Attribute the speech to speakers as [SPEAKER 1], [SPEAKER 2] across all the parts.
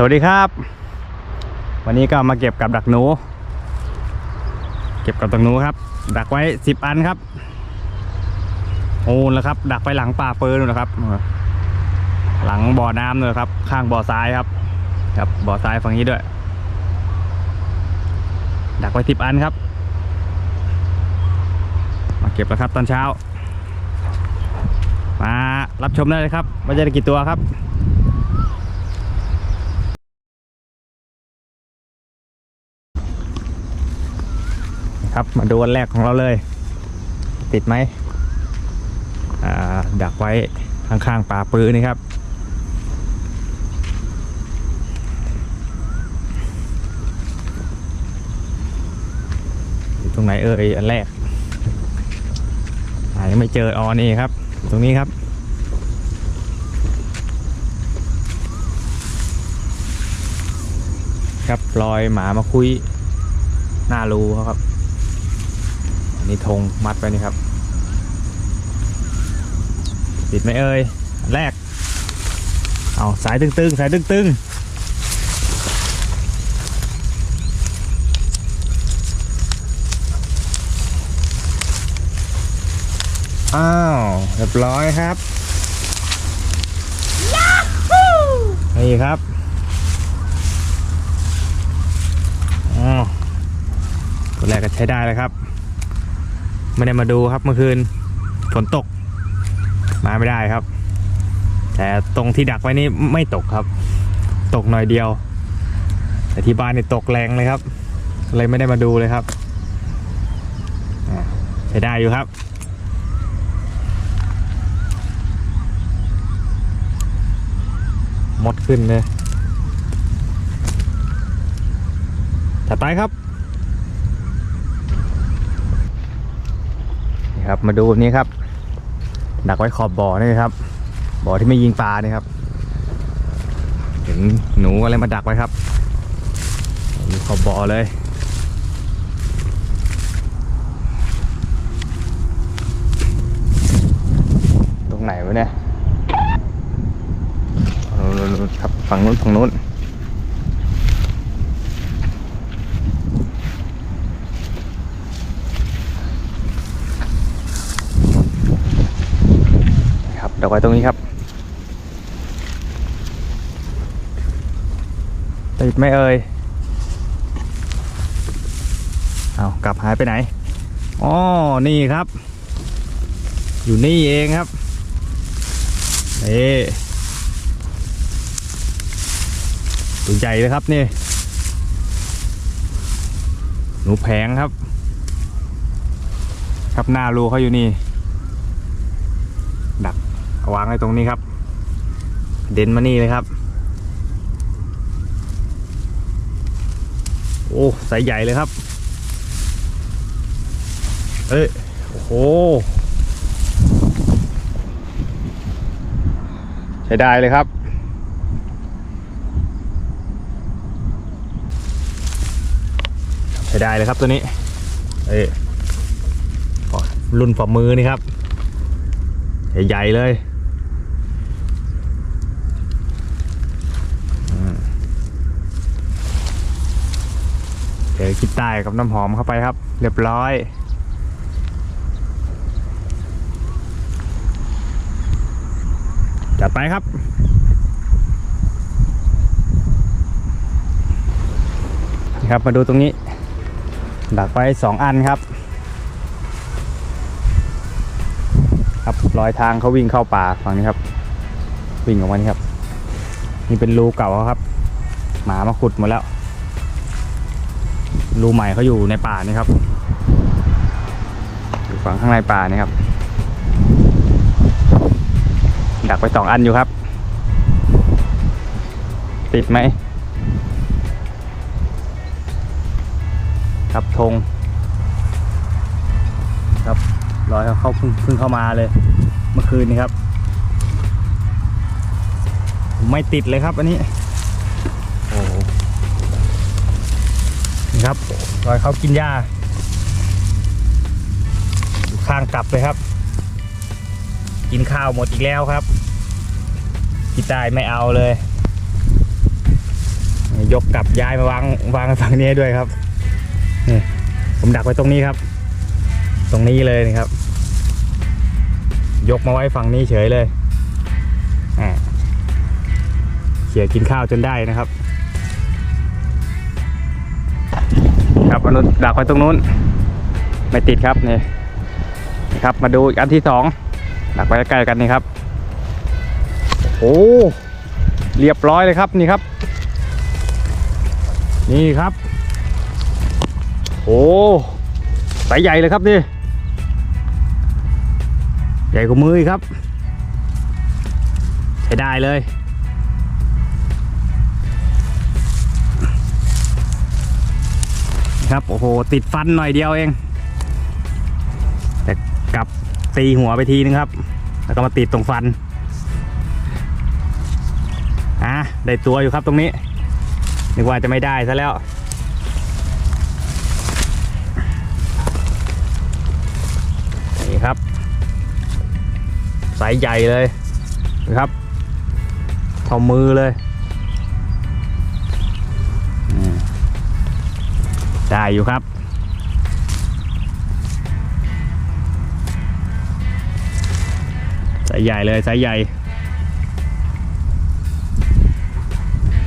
[SPEAKER 1] สวัสดีครับ วันนี้ก็มาเก็บกับดักหนู เก็บกับดักหนูครับ ดักไว้สิบอันครับโอ้แล้วครับ ดักไปหลังป่าเปิร์นนนะครับ หลังบ่อน้ำเลยครับ ข้างบ่อทรายครับ ครับบ่อทรายฝั่งนี้ด้วย ดักไว้สิบอันครับ มาเก็บแล้วครับตอนเช้า มารับชมได้เลยครับว่าจะได้กี่ตัวครับ ครับ มาดูวันแรกของเราเลย ติดไหมอ่าดักไว้ข้างๆป่าปื้นี่ครับ อยู่ตรงไหนเอ่ยอันแรกอ่ายังไม่เจอออนี่ครับ ตรงนี้ครับครับรอยหมามาคุยหน้ารูเขาครับ อันนี้ธงมัดไปนี่ครับติดไหมเอ่ยอันแรก เอาสายตึงๆ สายตึงๆอ้าว เรียบร้อยครับนี่ครับอ้าวตัวแรกก็ใช้ได้แล้วครับ ไม่ได้มาดูครับเมื่อคืนฝนตก มาไม่ได้ครับ แต่ตรงที่ดักไว้นี่ไม่ตกครับ ตกหน่อยเดียว แต่ที่บ้านนี่ตกแรงเลยครับ เลยไม่ได้มาดูเลยครับใช้ได้อยู่ครับหมดขึ้นเลยถัดไปครับ ครับมาดูแบบนี้ครับ ดักไว้ขอบบ่อนี่ครับ บ่อที่ไม่ยิงปลานี่ครับ เห็นหนูอะไรมาดักไว้ครับอยู่ขอบบ่อเลยตรงไหนวะเนี่ยครับ ฝั่งนู้นฝั่งนู้น ครับเดอกไว้ตรงนี้ครับ ติดไม่เอ่ยเอากลับหายไปไหนอ๋อนี่ครับ อยู่นี่เองครับนี่ตัวใหญ่เลยครับนี่ หนูแผงครับ ครับหน้ารูเขาอยู่นี่ วางไว้ตรงนี้ครับ เด่นมานี่เลยครับ โอ้สายใหญ่เลยครับ เอ้ยโอ้โหใช้ได้เลยครับ ใช้ได้เลยครับตัวนี้ เอ้ยรุ่นฝ่ามือนี่ครับ ใหญ่ๆเลย เดี๋ยวคิดใต้กับน้ำหอมเข้าไปครับ เรียบร้อยจัดไปครับนะครับมาดูตรงนี้ ดักไว้สองอันครับ ครับรอยทางเขาวิ่งเข้าป่าฝั่งนี้ครับ วิ่งออกมานี่ครับ นี่เป็นรูเก่าครับ หมามาขุดหมดแล้ว รูใหม่เขาอยู่ในป่านี่ครับอยู่ฝั่งข้างในป่านี่ครับ ดักไปสองอันอยู่ครับ ติดไหมครับธงครับรอยเขาเข้าพิ่งเพิ่งเข้ามาเลย เมื่อคืนนี้ครับ ไม่ติดเลยครับอันนี้ โอ้โหนี่ ครับรอยเขากินหญ้าข้างกลับเลยครับ กินข้าวหมดอีกแล้วครับพี่ตายไม่เอาเลย ยกกลับย้ายมาวางวางฝั่งนี้ด้วยครับนี่ผมดักไว้ตรงนี้ครับ ตรงนี้เลยนะครับ ยกมาไว้ฝั่งนี้เฉยเลยอ่าเขี่ยกินข้าวจนได้นะครับ ครับอนุดักไว้ตรงนู้น ไม่ติดครับนี่นะครับมาดูอันที่สองดักไว้ใกล้กันนี่ครับโอ้เรียบร้อยเลยครับนี่ครับ นี่ครับโอ้สายใหญ่เลยครับนี่ใหญ่กว่ามือครับ ใช้ได้เลย ครับ โอ้โห ติดฟันหน่อยเดียวเอง แต่กลับตีหัวไปทีนึงครับ แล้วก็มาติดตรงฟัน อะ ได้ตัวอยู่ครับตรงนี้ นึกว่าจะไม่ได้ซะแล้วนี่ครับ สายใหญ่เลยนะครับเท่ามือเลย ได้อยู่ครับ สายใหญ่เลยสายใหญ่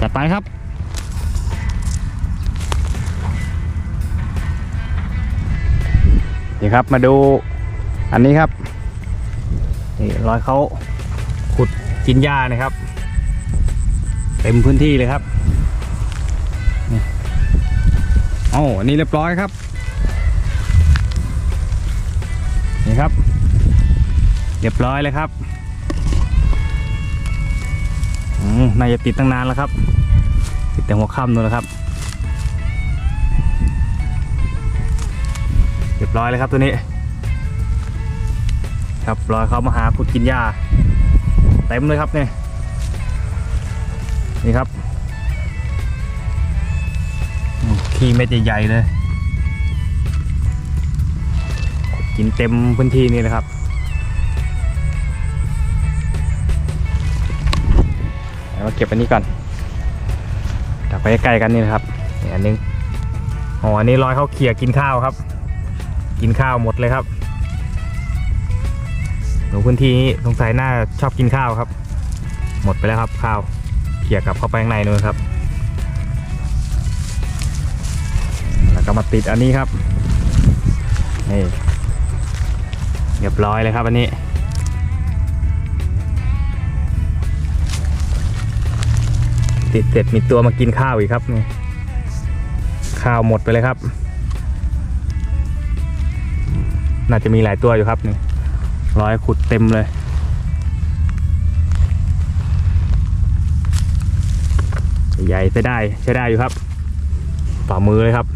[SPEAKER 1] จัดไปครับนี่ครับมาดูอันนี้ครับนี่รอยเขาขุดกินหญ้านะครับ เต็มพื้นที่เลยครับ เอ้อันนี้เรียบร้อยครับ นี่ครับ เรียบร้อยเลยครับอืมน่าจะติดตั้งนานแล้วครับ ติดแต่หัวค่ำนู่นแล้วครับ เรียบร้อยเลยครับตัวนี้ ครับรอยเขามาหาขุดกินหญ้าเต็มเลยครับเนี่ยนี่ครับ อืมขี้เม็ดใหญ่ๆเลย กินเต็มพื้นที่นี่เลยครับเอามาเก็บอันนี้ก่อนกลับไปใกล้กันนี่นะครับอันนึงอ๋ออันนี้รอยเขาเขี่ยกินข้าวครับ กินข้าวหมดเลยครับหนูพื้นที่นี้สงสัยน่าชอบกินข้าวครับ หมดไปแล้วครับข้าวเขี่ยกลับเข้าไปข้างในนู่นครับ ก็มาติดอันนี้ครับนี่เรียบร้อยเลยครับอันนี้ติดเสร็จมีตัวมากินข้าวอีกครับนี่ข้าวหมดไปเลยครับ น่าจะมีหลายตัวอยู่ครับนี่ร้อยขุดเต็มเลย ใหญ่ใช้ได้ใช้ได้อยู่ครับฝ่ามือเลยครับ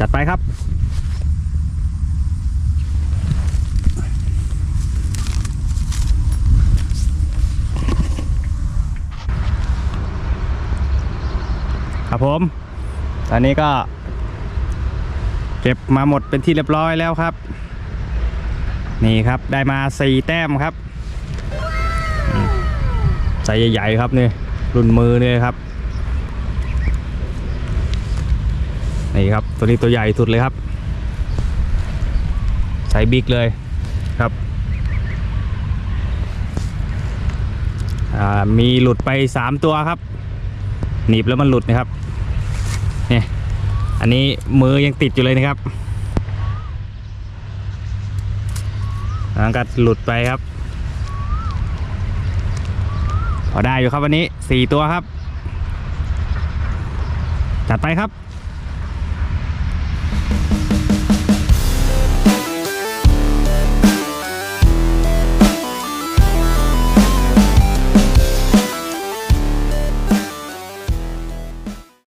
[SPEAKER 1] จัดไปครับ ครับผม ตอนนี้ก็ เก็บมาหมดเป็นที่เรียบร้อยแล้วครับ นี่ครับได้มาสี่แต้มครับใส่ใหญ่ๆครับนี่รุ่นมือนี่ครับนี่ครับ ตัวนี้ตัวใหญ่สุดเลยครับใส่บิ๊กเลยครับมีหลุดไปสามตัวครับ หนีบแล้วมันหลุดนะครับนี่อันนี้มือยังติดอยู่เลยนะครับแล้วก็หลุดไปครับ พอได้อยู่ครับวันนี้สี่ตัวครับ จัดไปครับ